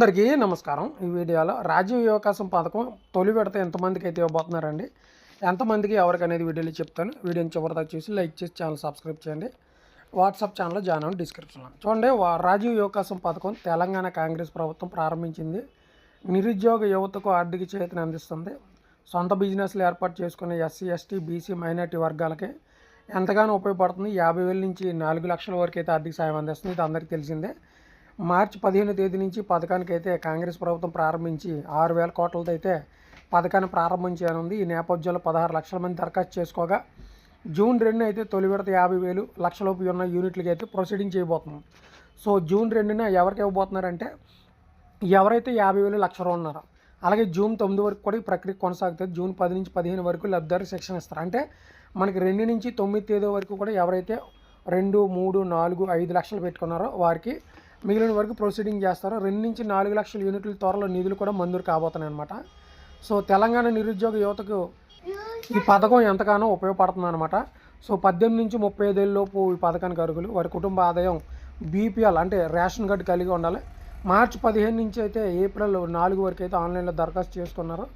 అందరికీ నమస్కారం. ఈ వీడియోలో రాజీవ్ యువకాశం పథకం తొలి విడత ఎంతమందికి అయితే ఇవ్వబోతున్నారండి? ఎంతమందికి ఎవరికి అనేది వీడియోలో చెప్తాను. వీడియోని చివరిదా చూసి లైక్ చేసి ఛానల్ సబ్స్క్రైబ్ చేయండి. వాట్సాప్ ఛానల్లో జాయిన్ అవ్వండి డిస్క్రిప్షన్లో. చూడండి రాజీవ్ యువకాశం పథకం తెలంగాణ కాంగ్రెస్ ప్రభుత్వం ప్రారంభించింది. నిరుద్యోగ యువతకు ఆర్థిక చేతిని అందిస్తుంది. సొంత బిజినెస్లు ఏర్పాటు చేసుకునే ఎస్సీ ఎస్టీ బీసీ మైనార్టీ వర్గాలకి ఎంతగానో ఉపయోగపడుతుంది. యాభై వేల నుంచి నాలుగు లక్షల వరకు అయితే ఆర్థిక సాయం అందిస్తుంది. ఇది అందరికీ తెలిసిందే. మార్చి పదిహేను తేదీ నుంచి పథకానికి అయితే కాంగ్రెస్ ప్రభుత్వం ప్రారంభించి ఆరు వేల కోట్లతో అయితే పథకాన్ని ప్రారంభం చేయనుంది. ఈ నేపథ్యంలో పదహారు లక్షల మంది దరఖాస్తు చేసుకోగా జూన్ రెండు అయితే తొలి విడత యాభై వేలు లక్షలోపు ఉన్న యూనిట్లకి అయితే ప్రొసీడింగ్ చేయబోతున్నాం. సో జూన్ రెండున ఎవరికి ఇవ్వబోతున్నారంటే ఎవరైతే యాభై వేలు లక్ష ఉన్నారో అలాగే జూన్ తొమ్మిది వరకు కూడా ఈ ప్రక్రియ కొనసాగుతుంది. జూన్ పది నుంచి పదిహేను వరకు లబ్ధిదారు శిక్షణ ఇస్తారు. అంటే మనకి రెండు నుంచి తొమ్మిది తేదీ వరకు కూడా ఎవరైతే రెండు మూడు నాలుగు ఐదు లక్షలు పెట్టుకున్నారో వారికి మిగిలిన వరకు ప్రొసీడింగ్ చేస్తారు. రెండు నుంచి నాలుగు లక్షల యూనిట్ల త్వరలో నిధులు కూడా మంజూరు కాబోతున్నాయి అనమాట సో తెలంగాణ నిరుద్యోగ యువతకు ఈ పథకం ఎంతగానో ఉపయోగపడుతుంది అనమాట సో పద్దెనిమిది నుంచి ముప్పై ఐదేళ్ళలోపు ఈ పథకానికి అరుగులు వారి కుటుంబ ఆదాయం బీపీఎల్ అంటే రేషన్ కార్డు కలిగి ఉండాలి. మార్చి పదిహేను నుంచి అయితే ఏప్రిల్ నాలుగు వరకు అయితే ఆన్లైన్లో దరఖాస్తు చేసుకున్నారు.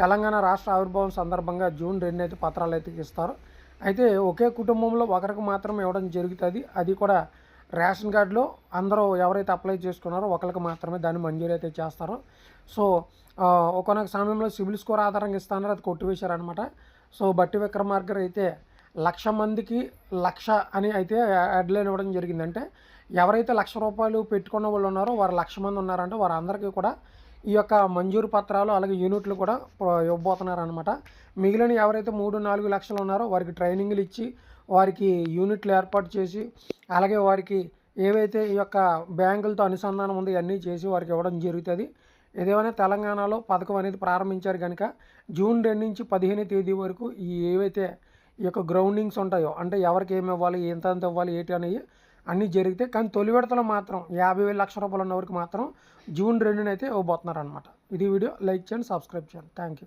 తెలంగాణ రాష్ట్ర ఆవిర్భావం సందర్భంగా జూన్ రెండు అయితే పత్రాలు అయితే ఇస్తారు. అయితే ఒకే కుటుంబంలో ఒకరికి మాత్రం ఇవ్వడం జరుగుతుంది. అది కూడా రేషన్ కార్డులో అందరూ ఎవరైతే అప్లై చేసుకున్నారో ఒకరికి మాత్రమే దాన్ని మంజూరు అయితే చేస్తారు. సో ఒకనొక సమయంలో సివిల్ స్కోర్ ఆధారంగా ఇస్తానన్నారు అది కొట్టివేశారనమాట సో బట్టి విక్రమార్గర్ అయితే లక్ష మందికి లక్ష అని అయితే హెడ్లైన్ ఇవ్వడం జరిగిందంటే ఎవరైతే లక్ష రూపాయలు పెట్టుకున్న వాళ్ళు ఉన్నారో వారు లక్ష మంది ఉన్నారంటే వారందరికీ కూడా ఈ యొక్క మంజూరు పత్రాలు అలాగే యూనిట్లు కూడా ఇవ్వబోతున్నారనమాట ఇవ్వబోతున్నారు అనమాట మిగిలిన ఎవరైతే మూడు నాలుగు లక్షలు ఉన్నారో వారికి ట్రైనింగ్లు ఇచ్చి వారికి యూనిట్లు ఏర్పాటు చేసి అలాగే వారికి ఏవైతే ఈ యొక్క బ్యాంకులతో అనుసంధానం ఉందో ఇవన్నీ చేసి వారికి ఇవ్వడం జరుగుతుంది. ఏదేమైనా తెలంగాణలో పథకం అనేది ప్రారంభించారు కనుక జూన్ రెండు నుంచి పదిహేను తేదీ వరకు ఈ ఏవైతే ఈ యొక్క గ్రౌండింగ్స్ ఉంటాయో అంటే ఎవరికి ఏమి ఇవ్వాలి ఎంత ఎంత ఇవ్వాలి ఏంటి అనేవి అన్నీ జరిగితే కానీ తొలి విడతలో మాత్రం యాభై వేల లక్ష రూపాయలు ఉన్నవరకు మాత్రం జూన్ రెండునైతే ఇవ్వబోతున్నారు అనమాట ఇది వీడియో లైక్ చేయండి సబ్స్క్రైబ్ చేయండి. Thank you.